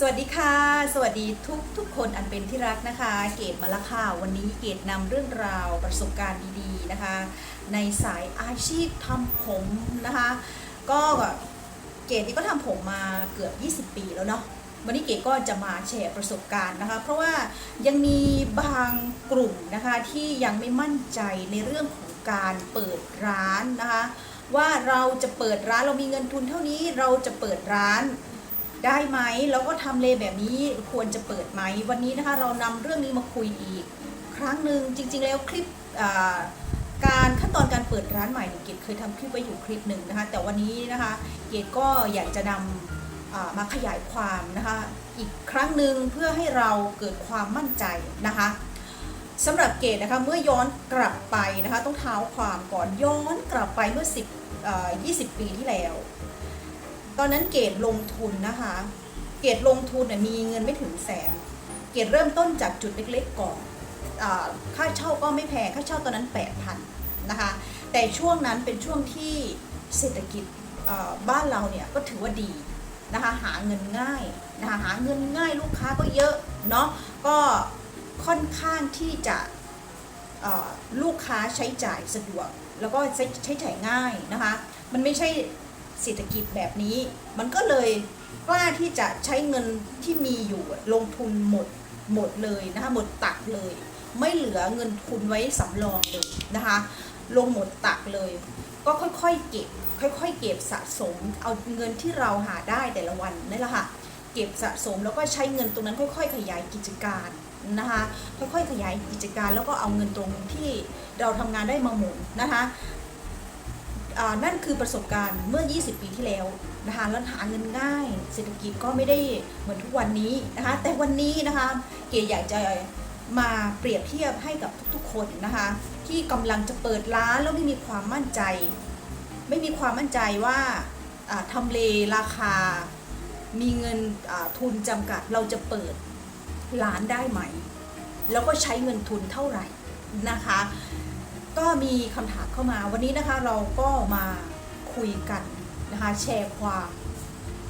สวัสดีค่ะ สวัสดีทุกทุกคนอันเป็นที่รักนะคะ เกดมาละค่ะวันนี้เกดนำเรื่องราวประสบการณ์ดีๆนะคะ ในสายอาชีพทำผมนะคะ ก็เกดนี่ก็ทำผมมาเกือบ 20 ปีแล้วเนาะวันนี้เกดก็จะมาแชร์ประสบการณ์นะคะ เพราะว่ายังมีบางกลุ่มนะคะที่ยังไม่มั่นใจในเรื่องของการเปิดร้านนะคะ ว่าเราจะเปิดร้านเรามีเงินทุนเท่านี้เราจะเปิดร้าน ได้ไหมแล้วก็ทำเลแบบนี้ควรจะเปิดไหม วันนี้นะคะเรานำเรื่องนี้มาคุยอีก ครั้งหนึ่งจริง ๆ แล้วคลิปการขั้นตอนการเปิดร้านใหม่เนี่ยเกดเคยทำคลิปไว้อยู่คลิปหนึ่งนะคะ แต่วันนี้นะคะเกดก็อยากจะนำมาขยายความนะคะอีกครั้งหนึ่งเพื่อให้เราเกิดความมั่นใจนะคะสำหรับเกดนะคะเมื่อย้อนกลับไปนะคะต้องเท้าความก่อนย้อนกลับไปเมื่อ 10 20 ปีที่แล้ว ตอนนั้นเกดลงทุนนะคะ เกดลงทุนเนี่ยมีเงินไม่ถึงแสน เกดเริ่มต้นจากจุดเล็กๆก่อนอค่าเช่าก็ไม่แพง ค่าเช่าตอนนั้น8,000นะคะ แต่ช่วงนั้นเป็นช่วงที่เศรษฐกิจบ้านเราเนี่ยก็ถือว่าดีนะคะหาเงินง่ายนะคะหาเงินง่ายลูกค้าก็เยอะเนาะก็ค่อนข้างที่จะลูกค้าใช้จ่ายสะดวก แล้วก็ใช้ใช้จ่ายง่ายนะคะ มันไม่ใช่ เศรษฐกิจแบบนี้ มันก็เลยกล้าที่จะใช้เงินที่มีอยู่ลงทุนหมดหมดเลยนะคะหมดตักเลย ไม่เหลือเงินทุนไว้สำรองเลยนะคะลงหมดตักเลย ก็ค่อยๆเก็บค่อยๆ เก็บสะสมเอาเงินที่เราหาได้แต่ละวันนี่แหละค่ะเก็บสะสมแล้วก็ใช้เงินตรงนั้นค่อยๆ ขยายกิจการนะคะค่อยๆขยายกิจการแล้วก็เอาเงินตรงที่เราทำงานได้มาหมุนนะคะ นั่นคือประสบการณ์เมื่อ 20 ปีที่แล้วนะคะแล้วหาเงินง่าย เศรษฐกิจก็ไม่ได้เหมือนทุกวันนี้นะคะ แต่วันนี้นะคะเก๋อยากจะมาเปรียบเทียบให้กับทุกๆ คนนะคะ ที่กำลังจะเปิดร้านแล้วไม่มีความมั่นใจ ไม่มีความมั่นใจว่าอ่าทำเลราคา มีเงินทุนจำกัด เราจะเปิดร้านได้ไหม แล้วก็ใช้เงินทุนเท่าไหร่นะคะ ก็มีคำถามเข้ามาวันนี้นะคะเราก็มาคุยกันนะคะแชร์ความ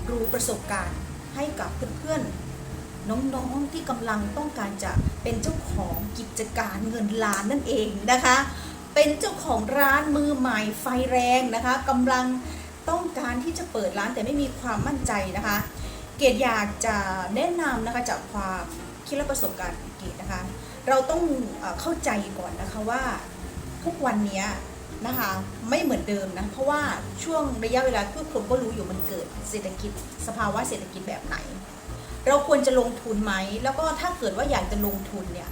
รู้ประสบการณ์ให้กับเพื่อนๆน้องๆที่กำลังต้องการจะเป็นเจ้าของกิจการเงินล้านนั่นเองนะคะ เป็นเจ้าของร้านมือใหม่ไฟแรงนะคะกำลังต้องการที่จะเปิดร้านแต่ไม่มีความมั่นใจนะคะ เกดอยากจะแนะนำนะคะจากความคิดและประสบการณ์ของเกดนะคะ เราต้องเอ่อเข้าใจก่อนนะคะว่า ทุกวันนี้นะคะไม่เหมือนเดิมนะเพราะว่าช่วงระยะเวลาทุกคนก็รู้อยู่มันเกิดเศรษฐกิจ สภาวะเศรษฐกิจแบบไหน เราควรจะลงทุนไหม แล้วก็ถ้าเกิดว่าอยากจะลงทุนเนี่ย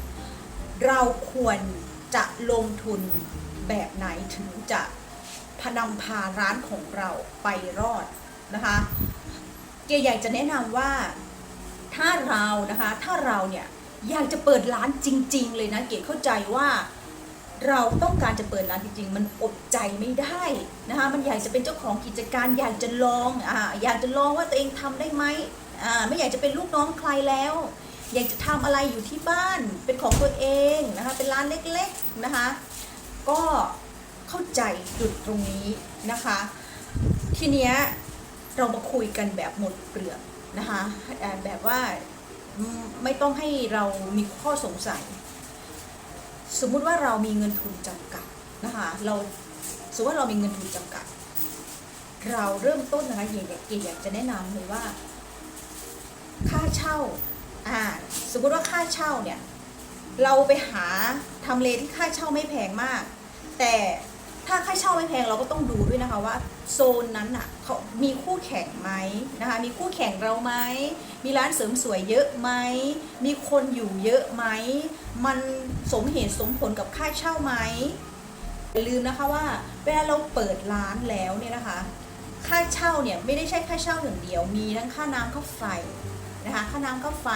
เราควรจะลงทุนแบบไหนถึงจะพนำพาร้านของเราไปรอดนะคะเกอยากจะแนะนำว่าถ้าเรานะคะถ้าเราเนี่ยอยากจะเปิดร้านจริง ๆ เลยนะเกดเข้าใจว่า เราต้องการจะเปิดร้านจริงๆ มันอดใจไม่ได้นะคะมันอยากจะเป็นเจ้าของกิจการอยากจะลองอ่าอยากจะลองว่าตัวเองทำได้ไหมอ่าไม่อยากจะเป็นลูกน้องใครแล้ว อยากจะทำอะไรอยู่ที่บ้านเป็นของตัวเองนะคะเป็นร้านเล็กๆนะคะก็เข้าใจจุดตรงนี้นะคะ ทีเนี้ยเรามาคุยกันแบบหมดเปลือกนะคะแบบว่าไม่ต้องให้เรามีข้อสงสัย สมมุติว่าเรามีเงินทุนจำกัดนะคะเราสมมติว่าเรามีเงินทุนจำกัด เราเริ่มต้นนะคะเก๋อยากเก๋อยากจะแนะนำเลยว่า ค่าเช่าอ่าสมมุติว่าค่าเช่าเนี่ยเราไปหาทำเลที่ค่าเช่าไม่แพงมาก แต่ ถ้าค่าเช่าไม่แพงเราก็ต้องดูด้วยนะคะว่าโซนนั้นอะเขามีคู่แข่งไหมนะคะมีคู่แข่งเราไหมมีร้านเสริมสวยเยอะไหมมีคนอยู่เยอะไหมมันสมเหตุสมผลกับค่าเช่าไหมอย่าลืมนะคะว่าเวลาเราเปิดร้านแล้วเนี่ยนะคะ ค่าเช่าเนี่ยไม่ได้ใช่ค่าเช่าอย่างเดียว มีทั้งค่าน้ำค่าไฟนะคะค่าน้ำค่าไฟ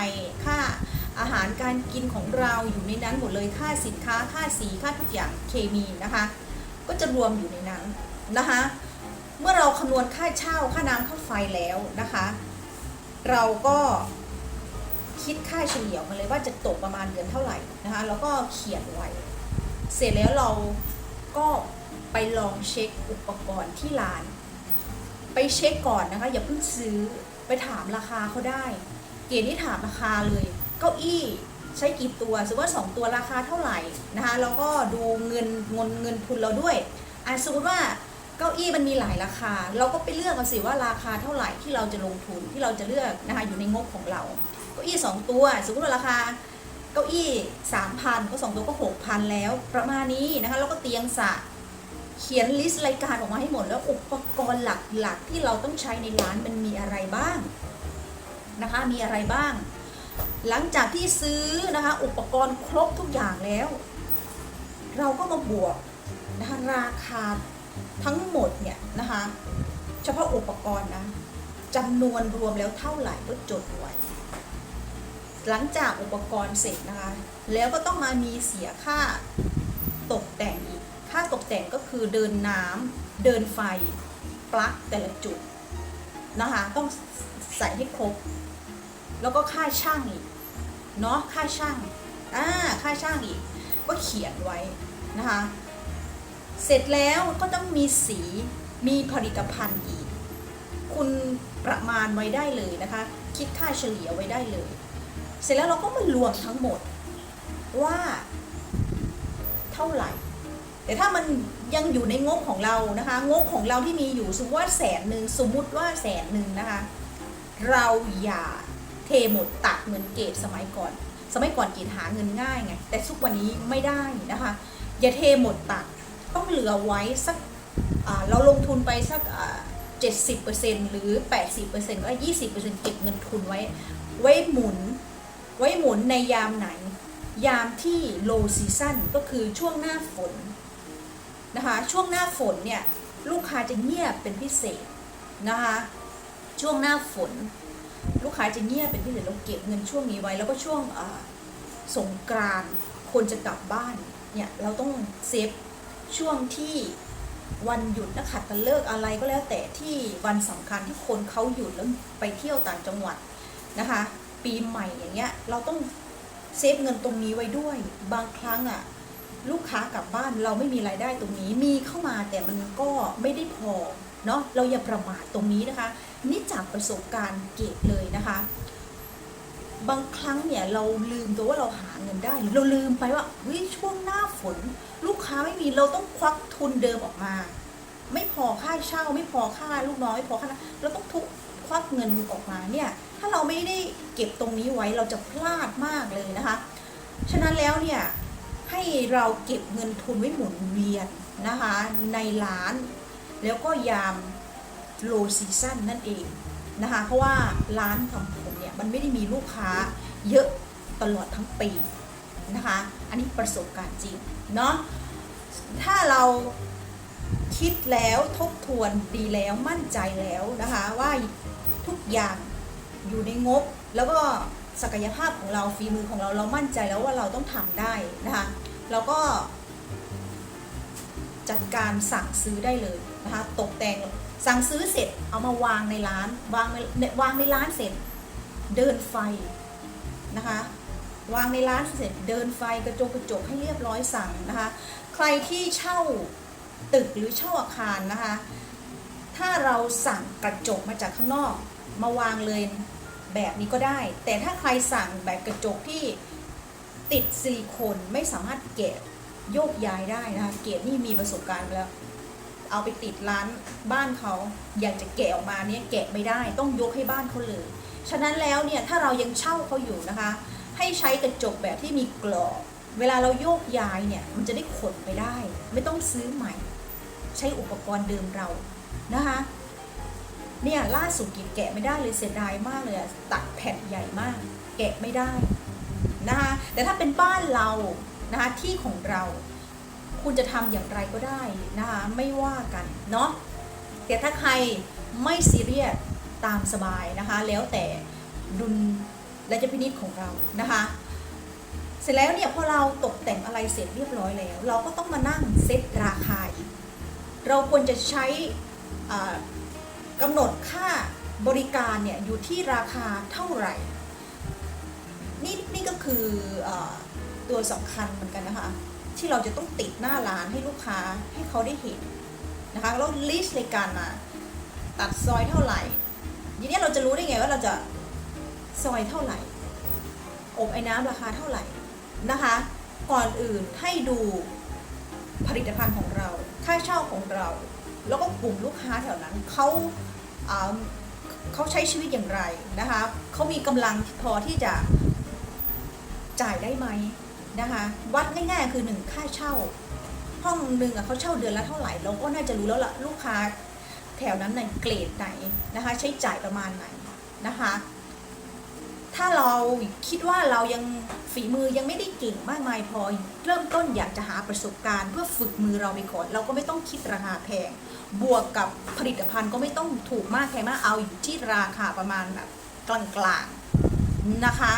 ค่าอาหารการกินของเราอยู่ในนั้นหมดเลยค่าสินค้าค่าสีค่าทุกอย่างเคมีนะคะ ก็จะรวมอยู่ในนั้นนะคะ เมื่อเราคำนวณค่าเช่าค่าน้ำค่าไฟแล้วนะคะ เราก็คิดค่าเฉลี่ยมาเลยว่าจะตกประมาณเดือนเท่าไหร่นะคะแล้วก็เขียนไว้ เสร็จแล้วเราก็ไปลองเช็คอุปกรณ์ที่ร้าน ไปเช็คก่อนนะคะ อย่าเพิ่งซื้อไปถามราคาเขาได้ เกณฑ์ที่ถามราคาเลย เก้าอี้ ใช้กี่ตัวสมมติว่า 2 ตัวราคาเท่าไหร่นะคะแล้วก็ดูเงินเงินเงินทุนเราด้วยอะสมมติว่าเก้าอี้มันมีหลายราคา เราก็ไปเลือกมาสิว่าราคาเท่าไหร่ที่เราจะลงทุนที่เราจะเลือกนะคะอยู่ในงบของเรา เก้าอี้ 2 ตัว สมมติว่าราคาเก้าอี้ 3,000ก็2ตัวก็ 6,000 แล้ว ประมาณนี้นะคะแล้วก็เตียงสระเขียนลิสต์รายการออกมาให้หมด แล้วอุปกรณ์หลักๆที่เราต้องใช้ในร้านมันมีอะไรบ้างนะคะมีอะไรบ้าง หลังจากที่ซื้อนะคะอุปกรณ์ครบทุกอย่างแล้ว เราก็มาบวกนะคะราคาทั้งหมดเนี่ยนะคะเฉพาะอุปกรณ์นะจำนวนรวมแล้วเท่าไหร่ก็จดไว้หลังจากอุปกรณ์เสร็จนะคะ แล้วก็ต้องมามีเสียค่าตกแต่งอีก ค่าตกแต่งก็คือเดินน้ำเดินไฟ ปลั๊กแต่ละจุดนะคะ ต้องใส่ให้ครบ แล้วก็ค่าช่างอีกเนาะค่าช่างอ่าค่าช่างอีกก็เขียนไว้นะคะ เสร็จแล้วก็ต้องมีสีมีผลิตภัณฑ์อีก คุณประมาณไว้ได้เลยนะคะ คิดค่าเฉลี่ยไว้ได้เลย เสร็จแล้วเราก็มารวมทั้งหมดว่าเท่าไหร่ แต่ถ้ามันยังอยู่ในงบของเรานะคะ งบของเราที่มีอยู่สมมติว่าแสนหนึ่งสมมุติว่าแสนหนึ่งนะคะ เราอย่า เทหมดตัดเหมือนเกตสมัยก่อน สมัยก่อนเกตหาเงินง่ายไง แต่ทุกวันนี้ไม่ได้นะคะ อย่าเทหมดตัดต้องเหลือไว้สักเราลงทุนไปสักเจ็ดสิบเปอร์เซ็นหรือแปดสิบเปอร์เซ็นต์ก็ยี่สิบเปอร์เซ็นต์เก็บเงินทุนไว้ ไว้หมุน ไว้หมุนในยามไหน ยามที่ low season ก็คือช่วงหน้าฝนนะคะ ช่วงหน้าฝนเนี่ยลูกค้าจะเงียบเป็นพิเศษนะคะ ช่วงหน้าฝน ลูกค้าจะเงียบเป็นพิเศษเราเก็บเงินช่วงนี้ไว้ แล้วก็ช่วงสงกรานคนจะกลับบ้านเนี่ยเราต้องเซฟช่วงที่วันหยุดนักขัตฤกษ์อะไรก็แล้วแต่ที่วันสำคัญที่คนเขาหยุดแล้วไปเที่ยวต่างจังหวัดนะคะ ปีใหม่อย่างเงี้ยเราต้องเซฟเงินตรงนี้ไว้ด้วย บางครั้งอะลูกค้ากลับบ้านเราไม่มีรายได้ตรงนี้มีเข้ามาแต่มันก็ไม่ได้พอเนาะเราอย่าประมาทตรงนี้นะคะ นี่จากประสบการณ์เกตเลยนะคะ บางครั้งเนี่ยเราลืมตัวว่าเราหาเงินได้ เราลืมไปว่าเฮ้ยช่วงหน้าฝน ลูกค้าไม่มีเราต้องควักทุนเดิมออกมา ไม่พอค่าเช่า ไม่พอค่าลูกน้อยไม่พอค่านะเราต้องทุกควักเงินออกมาเนี่ยถ้าเราไม่ได้เก็บตรงนี้ไว้เราจะพลาดมากเลยนะคะ ฉะนั้นแล้วเนี่ยให้เราเก็บเงินทุนไว้หมุนเวียนนะคะในร้าน แล้วก็ยาม low season นั่นเองนะคะ เพราะว่าร้านทำผมเนี่ยมันไม่ได้มีลูกค้าเยอะตลอดทั้งปีนะคะ อันนี้ประสบการณ์จริงเนาะ ถ้าเราคิดแล้วทบทวนดีแล้วมั่นใจแล้วนะคะว่าทุกอย่างอยู่ในงบ แล้วก็ศักยภาพของเราฝีมือของเราเรามั่นใจแล้วว่าเราต้องทำได้นะคะแล้วก็จัดการสั่งซื้อได้เลยนะคะตกแต่ง สั่งซื้อเสร็จเอามาวางในร้านวางในวางในร้านเสร็จ เดินไฟนะคะ วางในร้านเสร็จ เดินไฟกระจกกระจกให้เรียบร้อยสั่งนะคะ ใครที่เช่าตึกหรือเช่าอาคารนะคะ ถ้าเราสั่งกระจกมาจากข้างนอกมาวางเลยแบบนี้ก็ได้ แต่ถ้าใครสั่งแบบกระจกที่ติดซิลิโคนไม่สามารถแกะโยกย้ายได้นะคะ เกดนี่มีประสบการณ์แล้ว เอาไปติดร้านบ้านเขาอยากจะแกะออกมาเนี่ยแกะไม่ได้ต้องยกให้บ้านเขาเลย ฉะนั้นแล้วเนี่ยถ้าเรายังเช่าเขาอยู่นะคะ ให้ใช้กระจกแบบที่มีกรอบเวลาเราโยกย้ายเนี่ยมันจะได้ขนไปได้ ไม่ต้องซื้อใหม่ ใช้อุปกรณ์เดิมเรานะคะเนี่ยล่าสุดกินแกะไม่ได้เลยเสียดายมากเลยตัดแผ่นใหญ่มาก แกะไม่ได้นะคะแต่ถ้าเป็นบ้านเรานะคะที่ของเรา คุณจะทำอย่างไรก็ได้นะคะไม่ว่ากันเนาะแต่ถ้าใครไม่ซีเรียสตามสบายนะคะ แล้วแต่ดุลและจะพินิจของเรานะคะ เสร็จแล้วเนี่ยพอเราตกแต่งอะไรเสร็จเรียบร้อยแล้ว เราก็ต้องมานั่งเซตราคาอีกเราควรจะใช้กำหนดค่าบริการเนี่ยอยู่ที่ราคาเท่าไหร่ นี่นี่ก็คืออตัวสำคัญเหมือนกันนะคะ ที่เราจะต้องติดหน้าร้านให้ลูกค้าให้เขาได้เห็นนะคะแล้วลิสต์รายการมา ตัดซอยเท่าไหร่ทีนี้เราจะรู้ได้ไงว่าเราจะซอยเท่าไหร่ อบไอ้น้ำราคาเท่าไหร่นะคะ ก่อนอื่นให้ดูผลิตภัณฑ์ของเรา ค่าเช่าของเรา แล้วก็กลุ่มลูกค้าแถวนั้นเขาอ่าเขาใช้ชีวิตอย่างไรนะคะเขามีกำลังพอที่จะจ่ายได้ไหม นะคะ วัดง่ายๆคือหนึ่งค่าเช่า ห้องหนึ่งอะเขาเช่าเดือนละเท่าไหร่ เราก็น่าจะรู้แล้วล่ะลูกค้าแถวนั้นในเกรดไหนนะคะ ใช้จ่ายประมาณไหนนะคะ ถ้าเราคิดว่าเรายังฝีมือยังไม่ได้เก่งมากมายพอเริ่มต้นอยากจะหาประสบการณ์เพื่อฝึกมือเราไปก่อนเราก็ไม่ต้องคิดราคาแพง บวกกับผลิตภัณฑ์ก็ไม่ต้องถูกมากแพงมากเอาอยู่ที่ราคาประมาณแบบกลางๆนะคะ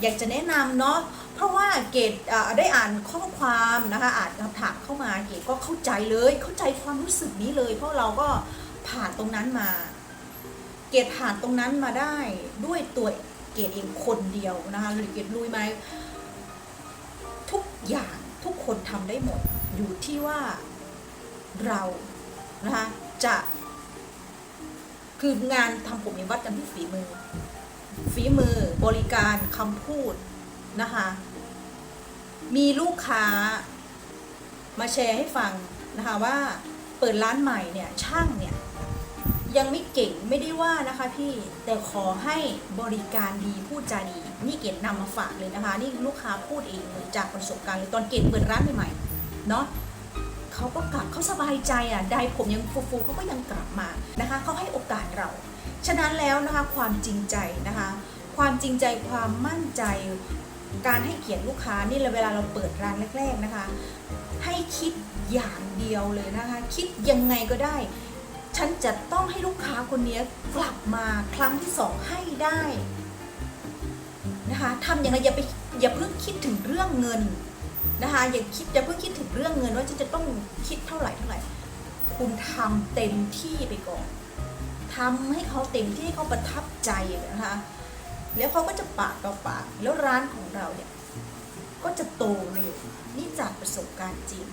อยากจะแนะนำเนาะ ราะว่าเกดได้อ่านข้อความนะคะอ่านคำถามเข้ามาเกดก็เข้าใจเลยเข้าใจความรู้สึกนี้เลย เพราะเราก็ผ่านตรงนั้นมา เกดผ่านตรงนั้นมาได้ด้วยตัวเกดเองคนเดียวนะคะหรือเกดรู้ไหมทุกอย่างทุกคนทำได้หมดอยู่ที่ว่าเรานะคะจะคืองานทำผมเนี่ยวัดกันที่ฝีมือ ฝีมือบริการคำพูดนะคะ มีลูกค้ามาแชร์ให้ฟังนะคะว่าเปิดร้านใหม่เนี่ยช่างเนี่ยยังไม่เก่งไม่ได้ว่านะคะพี่แต่ขอให้บริการดีพูดจาดี นี่เกดนำมาฝากเลยนะคะ นี่ลูกค้าพูดเองเลยจากประสบการณ์เลยตอนเกดเปิดร้านใหม่ๆเนาะเขาก็กลับเขาสบายใจอะได้ผมยังฟูๆเขาก็ยังกลับมานะคะเขาให้โอกาสเรา ฉะนั้นแล้วนะคะความจริงใจนะคะ ความจริงใจความมั่นใจ การให้เกียรติลูกค้านี่เลยเวลาเราเปิดร้านแรก ๆนะคะ ให้คิดอย่างเดียวเลยนะคะ คิดยังไงก็ได้ ฉันจะต้องให้ลูกค้าคนนี้กลับมาครั้งที่สองให้ได้นะคะทำอย่างไรอย่าไปอย่าเพิ่งคิดถึงเรื่องเงินนะคะอย่าคิดอย่าเพิ่งคิดถึงเรื่องเงินว่าฉันจะต้องคิดเท่าไหร่เท่าไหร่ คุณทำเต็มที่ไปก่อนทำให้เขาเต็มที่ให้เขาประทับใจนะคะ แล้วเขาก็จะปากต่อปาก แล้วร้านของเราเนี่ยก็จะโตเร็วนี่จากประสบการณ์จริง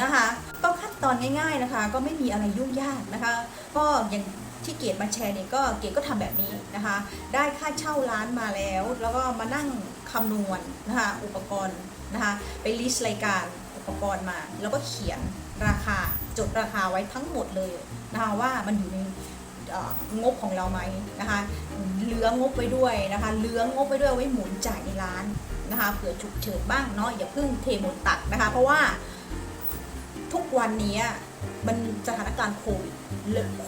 นะคะต้องขั้นตอนง่าย ๆนะคะ ก็ไม่มีอะไรยุ่งยากนะคะ ก็อย่างที่เกดมาแชร์เนี่ยก็เกดก็ทำแบบนี้นะคะ ได้ค่าเช่าร้านมาแล้ว แล้วก็มานั่งคำนวณนะคะอุปกรณ์นะคะไปลิสต์รายการอุปกรณ์มา แล้วก็เขียนราคาจดราคาไว้ทั้งหมดเลยนะคะว่ามันอยู่ใน งบของเราไหมนะคะเหลืองบไว้ด้วยนะคะเหลืองบไว้ด้วยไว้หมุนจ่ายในร้านนะคะเผื่อฉุกเฉินบ้างเนาะอย่าเพิ่งเทหมดตักนะคะ เพราะว่าทุกวันนี้มันสถานการณ์โควิด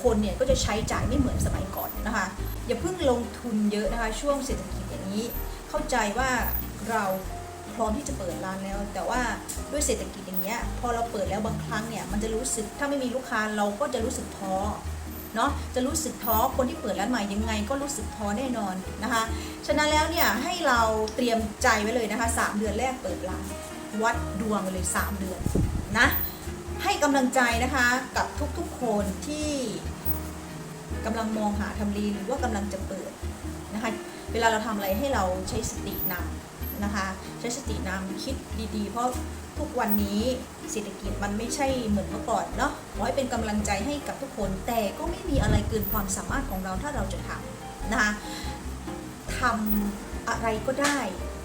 คนเนี่ยก็จะใช้จ่ายไม่เหมือนสมัยก่อนนะคะอย่าเพิ่งลงทุนเยอะนะคะ ช่วงเศรษฐกิจอย่างนี้ เข้าใจว่าเราพร้อมที่จะเปิดร้านแล้ว แต่ว่าด้วยเศรษฐกิจอย่างเงี้ยพอเราเปิดแล้วบางครั้งเนี่ยมันจะรู้สึกถ้าไม่มีลูกค้าเราก็จะรู้สึกท้อ เนาะจะรู้สึกท้อคนที่เปิดร้านใหม่ยังไงก็รู้สึกท้อแน่นอนนะคะฉะนั้นแล้วเนี่ยให้เราเตรียมใจไว้เลยนะคะ 3 เดือนแรกเปิดร้านวัดดวงเลย 3 เดือนนะให้กำลังใจนะคะกับทุกๆคนที่กำลังมองหาทำเลหรือว่ากำลังจะเปิดนะคะเวลาเราทำอะไรให้เราใช้สตินำ นะคะ ใช้สตินำคิดดีๆ เพราะทุกวันนี้เศรษฐกิจมันไม่ใช่เหมือนเมื่อก่อนเนาะขอให้เป็นกำลังใจให้กับทุกคน แต่ก็ไม่มีอะไรเกินความสามารถของเราถ้าเราจะทำนะคะทำอะไรก็ได้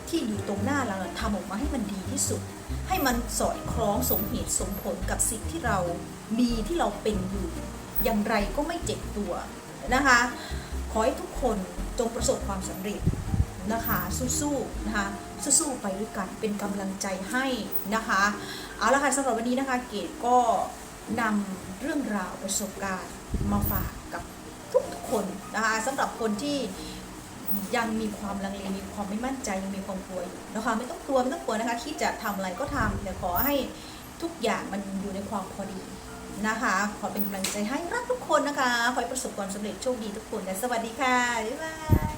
ที่อยู่ตรงหน้าเราทำออกมาให้มันดีที่สุด ให้มันสอดคล้องสมเหตุสมผลกับสิ่งที่เรามีที่เราเป็นอยู่ อย่างไรก็ไม่เจ็บตัวนะคะ ขอให้ทุกคนจงประสบความสำเร็จ นะคะสู้ๆนะคะสู้ๆไปด้วยกันเป็นกำลังใจให้นะคะเอาละค่ะสำหรับวันนี้นะคะเกดก็นำเรื่องราวประสบการณ์มาฝากกับทุกคนนะคะสำหรับคนที่ยังมีความลังเลมีความไม่มั่นใจยังมีความกลัวอยู่นะคะไม่ต้องกลัวไม่ต้องกลัวนะคะคิดจะทำอะไรก็ทำแต่ขอให้ทุกอย่างมันอยู่ในความพอดีนะคะ ขอเป็นกำลังใจให้รักทุกคนนะคะ ขอให้ประสบความสำเร็จโชคดีทุกคนและสวัสดีค่ะ บ๊ายบาย